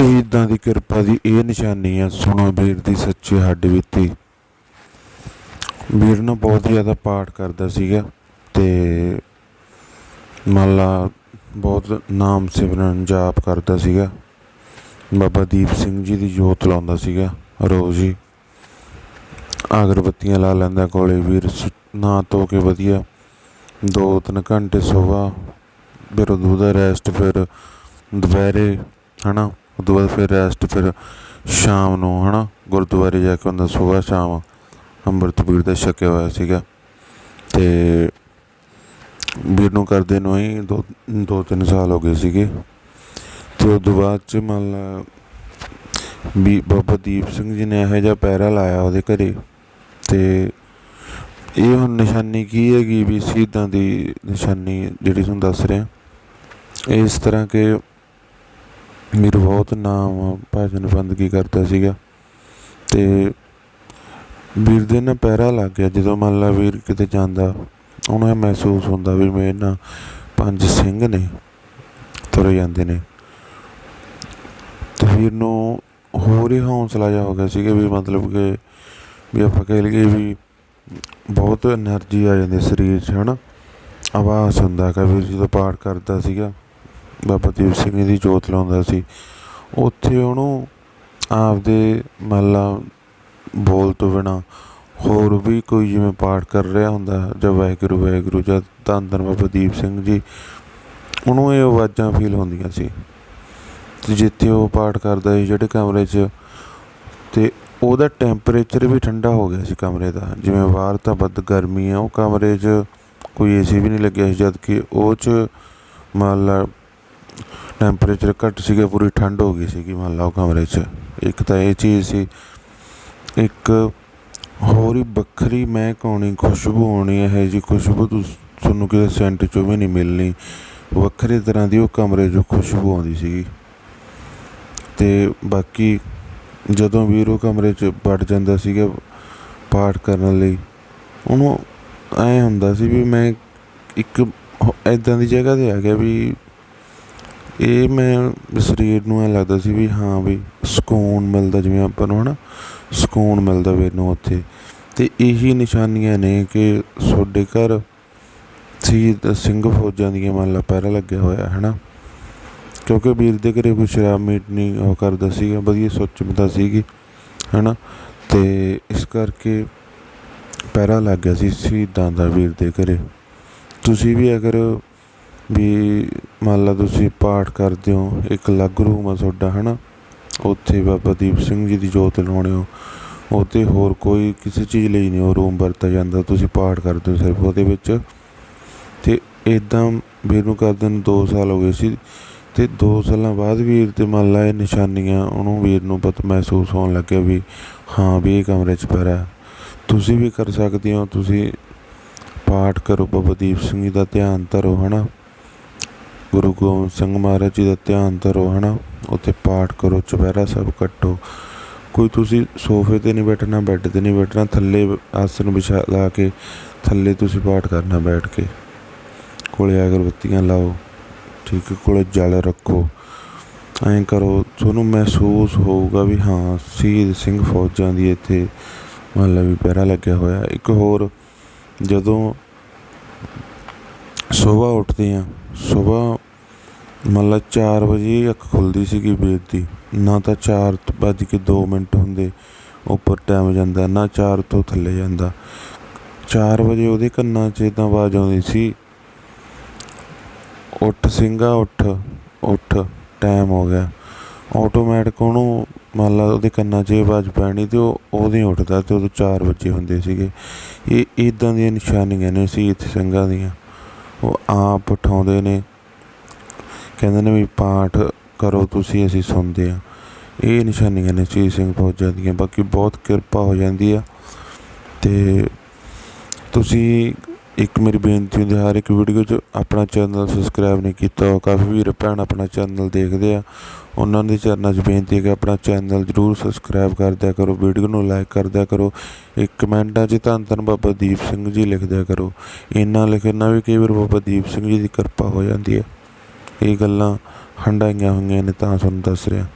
ਸ਼ਹੀਦਾਂ ਦੀ ਕਿਰਪਾ ਦੀ ਇਹ ਨਿਸ਼ਾਨੀ ਆ। ਸੁਣੋ ਵੀਰ ਦੀ ਸੱਚੀ ਹੱਡ ਬੀਤੀ। ਵੀਰ ਨੂੰ ਬਹੁਤ ਜ਼ਿਆਦਾ ਪਾਠ ਕਰਦਾ ਸੀਗਾ ਤੇ ਮਾਲਾ ਬਹੁਤ ਨਾਮ ਸਿਮਰਨ ਜਾਪ ਕਰਦਾ ਸੀਗਾ। ਬਾਬਾ ਦੀਪ ਸਿੰਘ ਜੀ ਦੀ ਜੋਤ ਲਾਉਂਦਾ ਸੀਗਾ ਰੋਜ਼ ਹੀ। ਅਗਰਬੱਤੀਆਂ ਲਾ ਲੈਂਦਾ ਕੋਲੇ ਵੀਰ, ਸੁ- ਨਹਾ ਧੋ ਕੇ ਵਧੀਆ। ਦੋ ਤਿੰਨ ਘੰਟੇ ਸੋਵਾ ਫਿਰ ਉਦੋਂ ਦਾ ਰੈਸਟ ਫਿਰ ਦੁਪਹਿਰੇ, ਹਨਾ। ਉਦੋਂ ਬਾਅਦ ਫਿਰ ਰੈਸਟ ਫਿਰ ਸ਼ਾਮ ਨੂੰ, ਹਨਾ, ਗੁਰਦੁਆਰੇ ਜਾ ਕੇ ਹੁੰਦਾ ਸਵੇਰ ਸ਼ਾਮ ਅੰਮ੍ਰਿਤ ਵੀਰ ਦਾ ਛਕਿਆ ਹੋਇਆ ਸੀਗਾ। ਤੇ ਵੀਰ ਨੂੰ ਕਰਦੇ ਨੂੰ ਹੀ ਦੋ ਦੋ ਤਿੰਨ ਸਾਲ ਹੋ ਗਏ ਸੀਗੇ। ਤੇ ਤੋਂ ਬਾਅਦ ਚ ਮੰਨ ਲਾ ਵੀ ਬਾਬਾ ਦੀਪ ਸਿੰਘ ਜੀ ਨੇ ਇਹੋ ਜਿਹਾ ਪੈਰਾ ਲਾਇਆ ਉਹਦੇ ਘਰੇ। ਤੇ ਇਹ ਹੁਣ ਨਿਸ਼ਾਨੀ ਕੀ ਹੈਗੀ ਵੀ ਸ਼ਹੀਦਾਂ ਦੀ ਨਿਸ਼ਾਨੀ ਜਿਹੜੀ ਤੁਹਾਨੂੰ ਦੱਸ ਰਿਹਾ। ਇਸ ਤਰ੍ਹਾਂ ਕਿ ਮੇਰਾ ਬਹੁਤ ਨਾਮ ਭਜਨ ਬੰਦਗੀ ਕਰਦਾ ਸੀਗਾ। ਅਤੇ ਵੀਰ ਦੇ ਨਾ ਪਹਿਰਾ ਲੱਗ ਗਿਆ। ਜਦੋਂ ਮੰਨ ਲਾ ਵੀਰ ਕਿਤੇ ਜਾਂਦਾ, ਉਹਨੂੰ ਇਹ ਮਹਿਸੂਸ ਹੁੰਦਾ ਵੀ ਮੇਰੇ ਨਾਲ ਪੰਜ ਸਿੰਘ ਨੇ, ਤੁਰੇ ਜਾਂਦੇ ਨੇ। ਤੇ ਵੀਰ ਨੂੰ ਹੋਰ ਹੀ ਹੌਸਲਾ ਜਾ ਹੋ ਗਿਆ ਸੀਗਾ ਵੀ ਮਤਲਬ ਕਿ ਵੀ ਆਪਾਂ ਕਹਿ ਲਈਏ ਵੀ ਬਹੁਤ એનર્ਜੀ ਆ ਜਾਂਦੀ ਸਰੀਰ 'ਚ, ਹਨਾ? ਆਵਾਜ਼ ਹੁੰਦਾ ਕਿ ਵੀਰ ਜਦੋਂ ਪਾਠ ਕਰਦਾ ਸੀਗਾ। ਬਾਬਾ ਦੀਪ ਸਿੰਘ ਜੀ ਦੀ ਜੋਤ ਲਾਉਂਦਾ ਸੀ। ਉੱਥੇ ਉਹਨੂੰ ਆਪਦੇ ਮੰਨ ਬੋਲ ਤੋਂ ਬਿਨਾ ਹੋਰ ਵੀ ਕੋਈ ਜਿਵੇਂ ਪਾਠ ਕਰ ਰਿਹਾ ਹੁੰਦਾ, ਜਾਂ ਵਾਹਿਗੁਰੂ ਵਾਹਿਗੁਰੂ, ਜਾਂ ਧੰਨ ਧੰਨ ਬਾਬਾ ਦੀਪ ਸਿੰਘ ਜੀ, ਉਹਨੂੰ ਇਹ ਆਵਾਜ਼ਾਂ ਫੀਲ ਹੁੰਦੀਆਂ ਸੀ। ਤੇ ਜਿੱਥੇ ਉਹ ਪਾਠ ਕਰਦਾ ਸੀ ਜਿਹੜੇ ਕਮਰੇ 'ਚ, ਤੇ ਉਹਦਾ ਟੈਂਪਰੇਚਰ ਵੀ ਠੰਡਾ ਹੋ ਗਿਆ ਸੀ ਕਮਰੇ ਦਾ। ਜਿਵੇਂ ਬਾਹਰ ਤਾਂ ਵੱਧ ਗਰਮੀ ਆ, ਉਹ ਕਮਰੇ 'ਚ ਕੋਈ ਏਸੀ ਵੀ ਨਹੀਂ ਲੱਗਿਆ ਸੀ ਜਦ ਕਿ ਉਹ 'ਚ ਮੰਨ ਟੈਂਪਰੇਚਰ ਘੱਟ ਸੀਗਾ, ਪੂਰੀ ਠੰਡ ਹੋ ਗਈ ਸੀਗੀ ਮੰਨ ਲਾ ਉਹ ਕਮਰੇ 'ਚ। ਇੱਕ ਤਾਂ ਇਹ ਚੀਜ਼ ਸੀ, ਇੱਕ ਹੋਰ ਹੀ ਵੱਖਰੀ ਮਹਿਕ ਆਉਣੀ ਖੁਸ਼ਬੂ ਆਉਣੀ, ਇਹ ਜੀ ਖੁਸ਼ਬੂ ਤੁਸ- ਤੁਹਾਨੂੰ ਕਿਸੇ ਸੈਂਟ 'ਚੋਂ ਵੀ ਨਹੀਂ ਮਿਲਣੀ। ਵੱਖਰੇ ਤਰ੍ਹਾਂ ਦੀ ਉਹ ਕਮਰੇ 'ਚੋਂ ਖੁਸ਼ਬੂ ਆਉਂਦੀ ਸੀਗੀ। ਤੇ ਬਾਕੀ ਜਦੋਂ ਵੀਰ ਉਹ ਕਮਰੇ 'ਚ ਵੜ ਜਾਂਦਾ ਸੀਗਾ ਪਾਠ ਕਰਨ ਲਈ, ਉਹਨੂੰ ਐ ਹੁੰਦਾ ਸੀ ਵੀ ਮੈਂ ਇੱਕ ਐਦਾਂ ਦੀ ਜਗ੍ਹਾ ਤੇ ਆ ਗਿਆ ਵੀ ਇਹ ਮੈਂ ਸਰੀਰ ਨੂੰ ਐਂ ਲੱਗਦਾ ਸੀ ਵੀ ਹਾਂ ਵੀ ਸਕੂਨ ਮਿਲਦਾ, ਜਿਵੇਂ ਆਪਾਂ ਨੂੰ ਹੈ ਨਾ ਸਕੂਨ ਮਿਲਦਾ ਮੈਨੂੰ ਉੱਥੇ। ਅਤੇ ਇਹੀ ਨਿਸ਼ਾਨੀਆਂ ਨੇ ਕਿ ਤੁਹਾਡੇ ਘਰ ਸ਼ਹੀਦ ਸਿੰਘ ਫੌਜਾਂ ਦੀਆਂ ਮੰਨ ਲਾ ਪਹਿਰਾ ਲੱਗਿਆ ਹੋਇਆ ਹੈ ਨਾ ਕਿਉਂਕਿ ਵੀਰ ਦੇ ਘਰੇ ਕੋਈ ਸ਼ਰਾਬ ਮੀਟ ਨਹੀਂ ਉਹ ਕਰਦਾ ਸੀਗਾ, ਵਧੀਆ ਸੋਚਦਾ ਸੀਗੀ ਹੈ ਨਾ ਤੇ ਇਸ ਕਰਕੇ ਪਹਿਰਾ ਲੱਗ ਗਿਆ ਸੀ ਸ਼ਹੀਦਾਂ ਦਾ ਵੀਰ ਦੇ ਘਰੇ। ਤੁਸੀਂ ਵੀ ਅਗਰ ਵੀ ਮੰਨ ਲਾ ਤੁਸੀਂ ਪਾਠ ਕਰਦੇ ਹੋ, ਇੱਕ ਅਲੱਗ ਰੂਮ ਆ ਤੁਹਾਡਾ ਹੈ ਨਾ ਉੱਥੇ ਬਾਬਾ ਦੀਪ ਸਿੰਘ ਜੀ ਦੀ ਜੋਤ ਲਾਉਣੇ ਹੋ। ਉਹ 'ਤੇ ਹੋਰ ਕੋਈ ਕਿਸੇ ਚੀਜ਼ ਲਈ ਨਹੀਂ, ਉਹ ਰੂਮ ਵਰਤਿਆ ਜਾਂਦਾ, ਤੁਸੀਂ ਪਾਠ ਕਰਦੇ ਹੋ ਸਿਰਫ ਉਹਦੇ ਵਿੱਚ। ਅਤੇ ਇੱਦਾਂ ਵੀਰ ਨੂੰ ਕਰਦੇ ਨੂੰ 2 ਸਾਲ ਹੋ ਗਏ ਸੀ। ਤੇ 2 ਸਾਲਾਂ ਬਾਅਦ ਵੀਰ ਤੇ ਮੰਨ ਲਾ ਇਹ ਨਿਸ਼ਾਨੀਆਂ, ਉਹਨੂੰ ਵੀਰ ਨੂੰ ਪਤਾ ਮਹਿਸੂਸ ਹੋਣ ਲੱਗਿਆ ਵੀ ਹਾਂ ਵੀ ਇਹ ਕਮਰੇ 'ਚ ਪੈਰਾ ਹੈ। ਤੁਸੀਂ ਵੀ ਕਰ ਸਕਦੇ ਹੋ, ਤੁਸੀਂ ਪਾਠ ਕਰੋ, ਬਾਬਾ ਦੀਪ ਸਿੰਘ ਜੀ ਦਾ ਧਿਆਨ ਧਰੋ, ਹਨਾ? ਗੁਰੂ ਗੋਬਿੰਦ ਸਿੰਘ ਮਹਾਰਾਜ ਜੀ ਦਾ ਧਿਆਨ ਧਰੋ, ਹਨਾ? ਉੱਥੇ ਪਾਠ ਕਰੋ, ਚੁਪਹਿਰਾ ਸਭ ਕੱਟੋ। ਕੋਈ ਤੁਸੀਂ ਸੋਫੇ ਤੇ ਨਹੀਂ ਬੈਠਣਾ, ਬੈੱਡ ਤੇ ਨਹੀਂ ਬੈਠਣਾ, ਥੱਲੇ ਆਸਨ ਵਿਛਾ ਲਾ ਕੇ, ਥੱਲੇ ਤੁਸੀਂ ਪਾਠ ਕਰਨਾ ਬੈਠ ਕੇ। ਕੋਲੇ ਅਗਰਬੱਤੀਆਂ ਲਾਓ, ਠੀਕ ਹੈ, ਕੋਲੇ ਜਲ ਰੱਖੋ। ਐਂ ਕਰੋ, ਤੁਹਾਨੂੰ ਮਹਿਸੂਸ ਹੋਊਗਾ ਵੀ ਹਾਂ, ਸ਼ਹੀਦ ਸਿੰਘ ਫੌਜਾਂ ਦੀ ਇੱਥੇ ਮੰਨ ਵੀ ਪਹਿਰਾ ਲੱਗਿਆ ਹੋਇਆ। ਇੱਕ ਹੋਰ, ਜਦੋਂ ਸਵੇਰ ਉੱਠਦੇ ਆ ਸੁਬਾਹ ਮੰਨ ਲਾ ਚਾਰ ਵਜੇ ਅੱਖ ਖੁੱਲਦੀ ਸੀਗੀ ਵੀਰ ਦੀ। ਨਾ ਤਾਂ ਚਾਰ ਵੱਜ ਕੇ ਦੋ ਮਿੰਟ ਹੁੰਦੇ ਉੱਪਰ ਟਾਈਮ ਜਾਂਦਾ, ਨਾ ਚਾਰ ਤੋਂ ਥੱਲੇ ਜਾਂਦਾ। ਚਾਰ ਵਜੇ ਉਹਦੇ ਕੰਨਾਂ 'ਚ ਇਦਾਂ ਆਵਾਜ਼ ਆਉਂਦੀ ਸੀ, ਉੱਠ ਸਿੰਘਾ, ਉੱਠ ਉੱਠ ਟਾਈਮ ਹੋ ਗਿਆ। ਆਟੋਮੈਟਿਕ ਉਹਨੂੰ ਮੰਨ ਲਾ ਉਹਦੇ ਕੰਨਾਂ 'ਚ ਆਵਾਜ਼ ਪੈਣੀ ਤੇ ਉਹ ਉਹਦੇ ਹੀ ਉੱਠਦਾ ਤੇ ਉਦੋਂ 4 ਵਜੇ ਹੁੰਦੇ ਸੀਗੇ। ਇਹ ਇਦਾਂ ਦੀਆਂ ਨਿਸ਼ਾਨੀਆਂ ਨੇ ਸੀ ਇੱਥੇ ਸਿੰਘਾਂ ਦੀਆਂ। ਉਹ ਆਪ ਉਠਾਉਂਦੇ ਨੇ। ਕਹਿੰਦੇ ਨੇ ਵੀ ਪਾਠ ਕਰੋ ਤੁਸੀਂ, ਅਸੀਂ ਸੁਣਦੇ ਆ ਇਹ ਨਿਸ਼ਾਨੀਆਂ ਨੇ ਸ਼ਹੀਦ ਸਿੰਘ ਫੌਜਾਂ ਦੀਆਂ, ਬਾਕੀ ਬਹੁਤ ਕਿਰਪਾ ਹੋ ਜਾਂਦੀ ਆ। ਤੇ ਤੁਸੀਂ ਇੱਕ ਮੇਰੀ ਬੇਨਤੀ ਹੁੰਦੀ ਹਰ ਇੱਕ ਵੀਡੀਓ 'ਚ ਆਪਣਾ ਚੈਨਲ ਸਬਸਕ੍ਰਾਈਬ ਨਹੀਂ ਕੀਤਾ ਉਹ ਕਾਫੀ ਵੀਰ ਭੈਣ ਆਪਣਾ ਚੈਨਲ ਦੇਖਦੇ ਆ। ਉਹਨਾਂ ਦੇ ਚਰਨਾਂ 'ਚ ਬੇਨਤੀ ਹੈ ਕਿ ਆਪਣਾ ਚੈਨਲ ਜਰੂਰ ਸਬਸਕ੍ਰਾਈਬ ਕਰ ਦਿਆ ਕਰੋ, ਵੀਡੀਓ ਨੂੰ ਲਾਈਕ ਕਰ ਦਿਆ ਕਰੋ। ਇੱਕ ਕਮੈਂਟਾਂ 'ਚ ਧੰਨ ਧੰਨ ਬਾਬਾ ਦੀਪ ਸਿੰਘ ਜੀ ਲਿਖ ਦਿਆ ਕਰੋ। ਇੰਨਾ ਲਿਖਣ ਨਾਲ ਵੀ ਕਈ ਵਾਰ ਬਾਬਾ ਦੀਪ ਸਿੰਘ ਜੀ ਦੀ ਕਿਰਪਾ ਹੋ ਜਾਂਦੀ ਹੈ। ਇਹ ਗੱਲਾਂ ਹੰਡਾਈਆਂ ਹੋਈਆਂ ਨੇ ਤਾਂ ਤੁਹਾਨੂੰ ਦੱਸ ਰਿਹਾ।